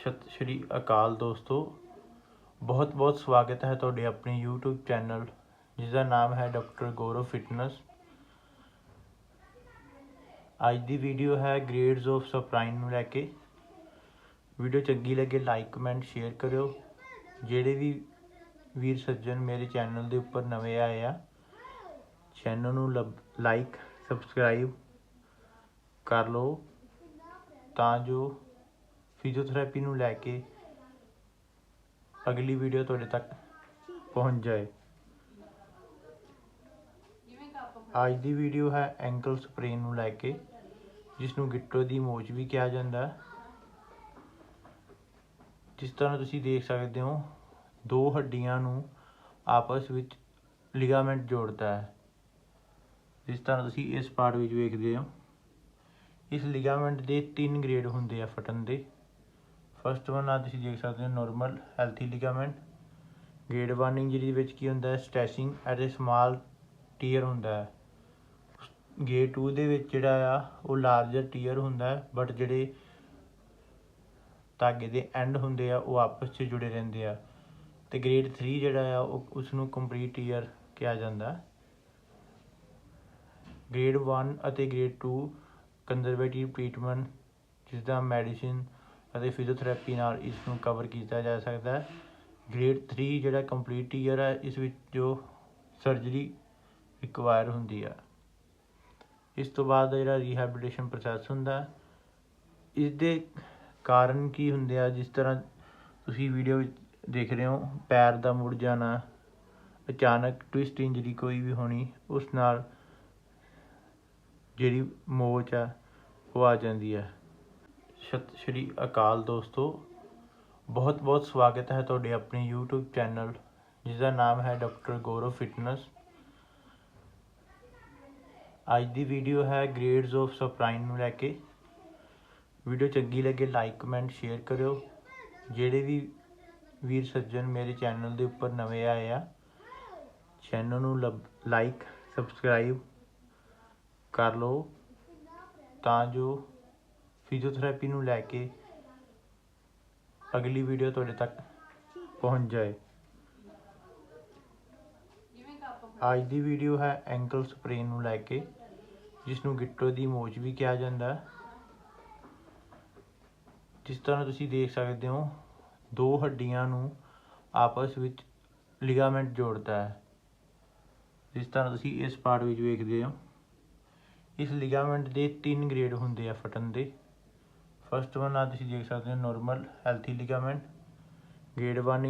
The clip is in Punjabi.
ਸਤਿ ਸ਼੍ਰੀ ਅਕਾਲ ਦੋਸਤੋ। ਬਹੁਤ ਬਹੁਤ ਸਵਾਗਤ ਹੈ ਤੁਹਾਡੇ ਆਪਣੇ YouTube ਚੈਨਲ ਜਿਸ ਦਾ ਨਾਮ ਹੈ ਡਾਕਟਰ ਗੌਰਵ ਫਿਟਨੈਸ ਅੱਜ ਦੀ ਵੀਡੀਓ ਹੈ ਗ੍ਰੇਡਸ ਆਫ ਸਪਰਾਈਨ ਨੂੰ ਲੈ ਕੇ। ਵੀਡੀਓ ਚੰਗੀ ਲੱਗੇ ਲਾਈਕ ਕਮੈਂਟ ਸ਼ੇਅਰ ਕਰਿਓ। ਜਿਹੜੇ ਵੀ ਵੀਰ ਸੱਜਣ ਮੇਰੇ ਚੈਨਲ ਦੇ ਉੱਪਰ ਨਵੇਂ ਆਏ ਆ, ਚੈਨਲ ਨੂੰ ਲਾਈਕ ਸਬਸਕ੍ਰਾਈਬ ਕਰ ਲਓ, ਤਾਂ ਜੋ ਫਿਜ਼ੀਓਥੈਰੇਪੀ ਨੂੰ ਲੈ ਕੇ ਅਗਲੀ ਵੀਡੀਓ ਤੁਹਾਡੇ ਤੱਕ ਪਹੁੰਚ ਜਾਏ। ਅੱਜ ਦੀ ਵੀਡੀਓ ਹੈ ਐਂਕਲ ਸਪਰੇਨ ਨੂੰ ਲੈ ਕੇ ਜਿਸ ਨੂੰ ਗਿੱਟੋ ਦੀ ਮੋਚ ਵੀ ਕਿਹਾ ਜਾਂਦਾ ਹੈ। ਜਿਸ ਤਰ੍ਹਾਂ ਤੁਸੀਂ ਦੇਖ ਸਕਦੇ ਹੋ, ਦੋ ਹੱਡੀਆਂ ਨੂੰ ਆਪਸ ਵਿੱਚ ਲਿਗਾਮੈਂਟ ਜੋੜਦਾ ਹੈ। ਜਿਸ ਤਰ੍ਹਾਂ ਤੁਸੀਂ ਇਸ ਪਾਰਟ ਵਿੱਚ ਵੇਖਦੇ ਹੋ, ਇਸ ਲਿਗਾਮੈਂਟ ਦੇ ਤਿੰਨ ਗ੍ਰੇਡ ਹੁੰਦੇ ਆ ਫਟਣ ਦੇ। ਫਸਟ ਵਨ ਆ ਤੁਸੀਂ ਦੇਖ ਸਕਦੇ ਹੋ normal healthy ligament grade 1 injury ਵਿੱਚ ਕੀ ਹੁੰਦਾ ਹੈ stretching at a small tear ਹੁੰਦਾ ਹੈ। ਗ੍ਰੇਡ 2 ਦੇ ਵਿੱਚ ਜਿਹੜਾ ਆ, ਉਹ ਲਾਰਜਰ ਟੀਅਰ ਹੁੰਦਾ ਹੈ ਬਟ ਜਿਹੜੇ ਧਾਗੇ ਦੇ ਐਂਡ ਹੁੰਦੇ ਆ, ਉਹ ਆਪਸ 'ਚ ਜੁੜੇ ਰਹਿੰਦੇ ਆ। ਤੇ ਗ੍ਰੇਡ 3 ਜਿਹੜਾ ਆ, ਉਹ ਉਸ ਨੂੰ ਕੰਪਲੀਟ ਟੀਅਰ ਕਿਹਾ ਜਾਂਦਾ ਗ੍ਰੇਡ 1 ਅਤੇ ਗ੍ਰੇਡ 2 ਕੰਜ਼ਰਵੇਟਿਵ ਟ੍ਰੀਟਮੈਂਟ ਜਿਸ ਦਾ ਮੈਡੀਸਿਨ ਅਤੇ ਫਿਜ਼ੀਓਥੈਰੇਪੀ ਨਾਲ ਇਸ ਨੂੰ ਕਵਰ ਕੀਤਾ ਜਾ ਸਕਦਾ ਹੈ। ਗ੍ਰੇਡ 3 ਜਿਹੜਾ ਕੰਪਲੀਟ ਈਅਰ ਹੈ, ਇਸ ਵਿੱਚ ਜੋ ਸਰਜਰੀ ਰਿਕੁਆਇਰ ਹੁੰਦੀ ਆ। ਇਸ ਤੋਂ ਬਾਅਦ ਜਿਹੜਾ ਰੀਹੈਬਿਲਿਟੇਸ਼ਨ ਪ੍ਰੋਸੈਸ ਹੁੰਦਾ ਇਸ ਦੇ ਕਾਰਨ ਕੀ ਹੁੰਦੇ ਆ? ਜਿਸ ਤਰ੍ਹਾਂ ਤੁਸੀਂ ਵੀਡੀਓ ਵਿੱਚ ਦੇਖ ਰਹੇ ਹੋ, ਪੈਰ ਦਾ ਮੁੜ ਜਾਣਾ, ਅਚਾਨਕ ਟਵਿਸਟ ਇੰਜਰੀ ਕੋਈ ਵੀ ਹੋਣੀ, ਉਸ ਨਾਲ ਜਿਹੜੀ ਮੋਚ ਆ, ਉਹ ਆ ਜਾਂਦੀ ਹੈ ਸਤਿ, ਸ਼੍ਰੀ ਅਕਾਲ ਦੋਸਤੋ, ਬਹੁਤ ਬਹੁਤ ਸਵਾਗਤ ਹੈ ਤੁਹਾਡੇ ਆਪਣੇ YouTube ਚੈਨਲ ਜਿਸ ਦਾ ਨਾਮ ਹੈ ਡਾਕਟਰ ਗੌਰਵ ਫਿਟਨੈਸ ਅੱਜ ਦੀ ਵੀਡੀਓ ਹੈ ਗ੍ਰੇਡਸ ਆਫ ਸਪਰਾਈਨ ਨੂੰ ਲੈ ਕੇ। ਵੀਡੀਓ ਚੰਗੀ ਲੱਗੇ ਲਾਈਕ ਕਮੈਂਟ ਸ਼ੇਅਰ ਕਰਿਓ। ਜਿਹੜੇ ਵੀ ਵੀਰ ਸੱਜਣ ਮੇਰੇ ਚੈਨਲ ਦੇ ਉੱਪਰ ਨਵੇਂ ਆਏ ਆ, ਚੈਨਲ ਨੂੰ ਲਾਈਕ ਸਬਸਕ੍ਰਾਈਬ ਕਰ ਲਓ, ਤਾਂ ਜੋ ਫਿਜ਼ੀਓਥੈਰੇਪੀ ਨੂੰ ਲੈ ਕੇ ਅਗਲੀ ਵੀਡੀਓ ਤੁਹਾਡੇ ਤੱਕ ਪਹੁੰਚ ਜਾਏ। ਅੱਜ ਦੀ ਵੀਡੀਓ ਹੈ ਐਂਕਲ ਸਪਰੇਨ ਨੂੰ ਲੈ ਕੇ ਜਿਸ ਨੂੰ ਗਿੱਟੋ ਦੀ ਮੋਚ ਵੀ ਕਿਹਾ ਜਾਂਦਾ ਹੈ। ਜਿਸ ਤਰ੍ਹਾਂ ਤੁਸੀਂ ਦੇਖ ਸਕਦੇ ਹੋ, ਦੋ ਹੱਡੀਆਂ ਨੂੰ ਆਪਸ ਵਿੱਚ ਲਿਗਾਮੈਂਟ ਜੋੜਦਾ ਹੈ। ਜਿਸ ਤਰ੍ਹਾਂ ਤੁਸੀਂ ਇਸ ਪਾਰਟ ਵਿੱਚ ਵੇਖਦੇ ਹੋ, ਇਸ ਲਿਗਾਮੈਂਟ ਦੇ ਤਿੰਨ ਗ੍ਰੇਡ ਹੁੰਦੇ ਆ ਫਟਣ ਦੇ। ਫਸਟ ਵਨ ਆ ਤੁਸੀਂ ਦੇਖ ਸਕਦੇ ਹੋ ਨੋਰਮਲ ਹੈਲਥੀ ਲਿਗਾਮੈਂਟ ਗ੍ਰੇਡ 1